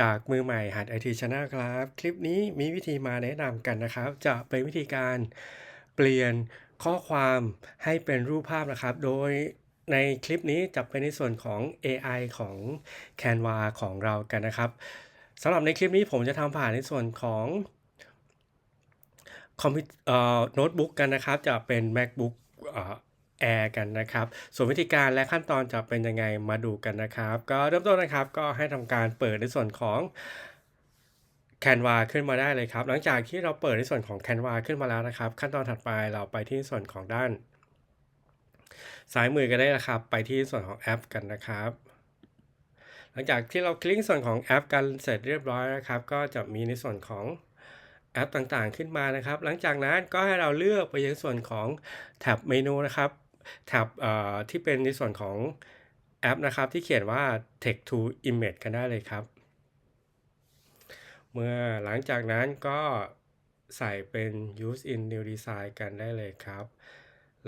จากมือใหม่หัดไอทีชนะครับ คลิปนี้มีวิธีมาแนะนำกันนะครับ จะเป็นวิธีการเปลี่ยนข้อความให้เป็นรูปภาพนะครับ โดยในคลิปนี้จะเป็นในส่วนของ AI ของ Canva ของเรากันนะครับสำหรับในคลิปนี้ผมจะทำผ่านในส่วนของคอมพิวเอ่อโน้ตบุ๊กกันนะครับ จะเป็น MacBook เอ่อ Air กันนะครับ ส่วนวิธีการและขั้นตอนจะเป็นยังไงมาดูกันนะครับ ก็เริ่มต้นนะครับก็ให้ทำการเปิดในส่วนของ Canva ขึ้นมาได้เลยครับ หลังจากที่เราเปิดในส่วนของ Canva ขึ้นมาแล้วนะครับ ขั้นตอนถัดไปเราไปที่ส่วนของด้านซ้ายมือกันได้นะครับ ไปที่ส่วนของแอปกันนะครับ หลังจากที่เราคลิกส่วนของแอปกันเสร็จเรียบร้อยนะครับ ก็จะมีในส่วนของแอปต่างๆขึ้นมานะครับ หลังจากนั้นก็ให้เราเลือกไปยังส่วนของแท็บเมนูนะครับ แท็บที่เป็นในส่วนของแอปนะครับ ที่เขียนว่า text to image กันได้เลยครับ เมื่อหลังจากนั้นก็ใส่เป็น use in new design กันได้เลยครับ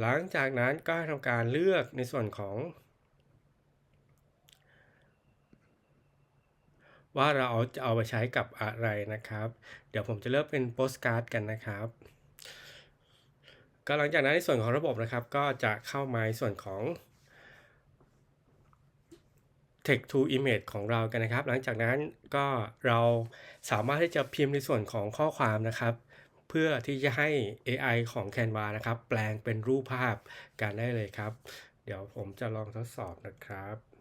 หลังจากนั้นก็ทำการเลือกในส่วนของ ว่าเราเอาจะเอาไปใช้กับอะไรนะครับ เดี๋ยวผมจะเลือกเป็นโปสการ์ดกันนะครับ ก็หลังจากนั้นในส่วนของระบบนะครับก็จะเข้ามาในส่วนของ text to image ของเรากันนะครับ หลังจากนั้นก็เราสามารถที่จะพิมพ์ในส่วนของข้อความนะครับ เพื่อที่จะให้ AI ของ Canva นะครับ แปลงเป็นรูปภาพกันได้เลยครับ เดี๋ยวผมจะลองทดสอบนะครับ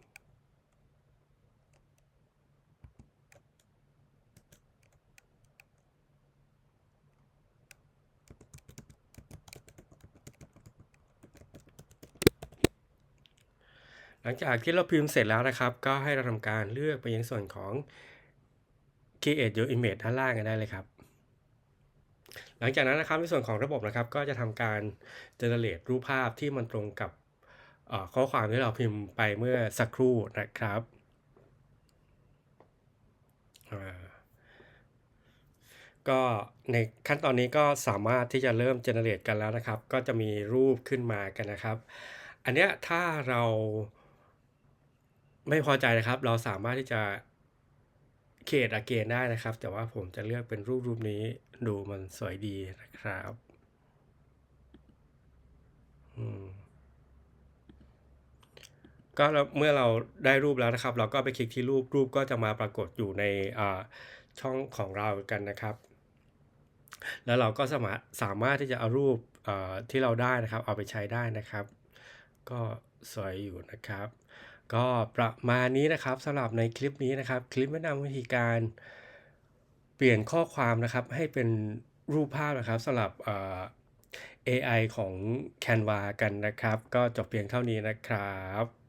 หลังจากที่เราพิมพ์เสร็จแล้วนะครับ ก็ให้เราทำการเลือกไปยังส่วนของ create your image ด้านล่างกันได้เลยครับ หลังจากนั้นนะครับในส่วนของระบบนะครับ ก็จะทำการ generate รูปภาพที่มันตรงกับข้อความที่เราพิมพ์ไปเมื่อสักครู่นะครับก็ในขั้นตอนนี้ก็สามารถที่จะเริ่ม generate กันแล้วนะครับ ก็จะมีรูปขึ้นมากันนะครับ อันเนี้ยถ้าเรา ไม่พอใจนะครับ เราสามารถที่จะ create again ได้นะครับ แต่ว่าผมจะเลือกเป็นรูปรูปนี้ดูมันสวยดีนะครับก็เมื่อเราได้รูปแล้วนะครับ เราก็ไปคลิกที่รูปรูปก็จะมาปรากฏอยู่ในช่องของเรากันนะครับ แล้วเราก็สามารถสามารถที่จะเอารูปที่เราได้นะครับ เอาไปใช้ได้นะครับ ก็สวยอยู่นะครับ ก็ประมาณนี้นะครับสำหรับในคลิปนี้นะครับ คลิปแนะนำวิธีการเปลี่ยนข้อความนะครับ ให้เป็นรูปภาพนะครับสำหรับ AI ของ Canva กันนะครับ ก็จบเพียงเท่านี้นะครับ